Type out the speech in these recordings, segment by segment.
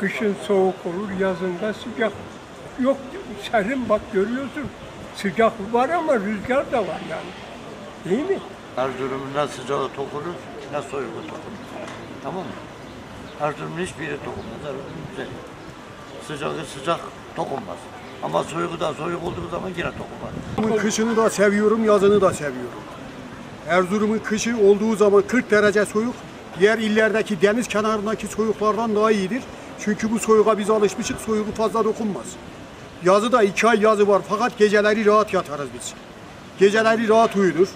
Kışın soğuk olur, yazında sıcak. Yok serin bak görüyorsun. Sıcak var ama rüzgar da var yani. Değil mi? Erzurum'un ne sıcağı dokunur, ne soğuğu dokunur. Tamam mı? Erzurum'un hiçbir yeri dokunmaz. Erzurum güzel. Sıcağı sıcak dokunmaz. Ama soğuğu da soğuk olduğu zaman yine dokunmaz. Kışını da seviyorum, yazını da seviyorum. Erzurum'un kışı olduğu zaman 40 derece soğuk, diğer illerdeki deniz kenarındaki soğuklardan daha iyidir. Çünkü bu soğuğa biz alışmışık, soğuğu fazla dokunmaz. Yazı da iki ay yazı var fakat geceleri rahat yatarız biz. Geceleri rahat uyudur.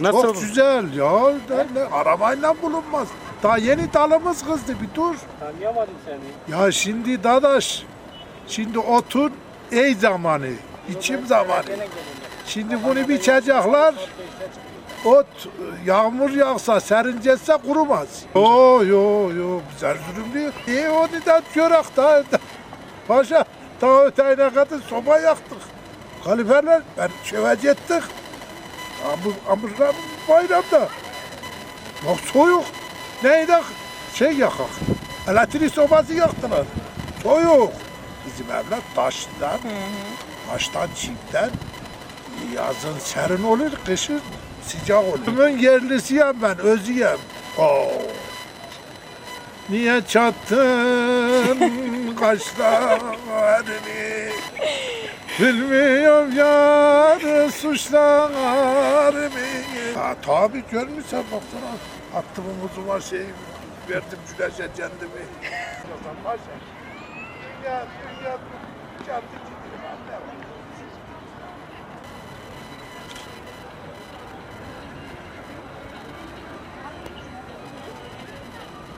Nasıl? Çok güzel ya. Ne- Arabayla bulunmaz. Daha yeni dalımız kızdı bir dur. Tanıyamadım seni. Ya şimdi dadaş. Şimdi otur ey zamanı. içim zamanı. Şimdi bunu biçecekler. Ot yağmur yağsa serinceçse kurumaz. Yo yo yo biz Erzurumluyuz. İyi onu da görek da. da- Paşa ta öteyine kadar soba yaktık. Kaliferler ben ettik. Amur, amurlar bayramda. Yok soğuk. Neydi? Şey yakak. Elektrik sobası yaktılar. Soğuk. Bizim evler taştan, taştan çimden. Yazın serin olur, kışın sıcak olur. Bunun yerlisiyim ben, özüyem. Oo. Niye çattın kaşlarını? Bilmiyorum suçlar beni. Ha, tabi görmüşsen baksana. Attım omuzu var şey verdim güneşe kendimi. Dünya, dünya, dünya,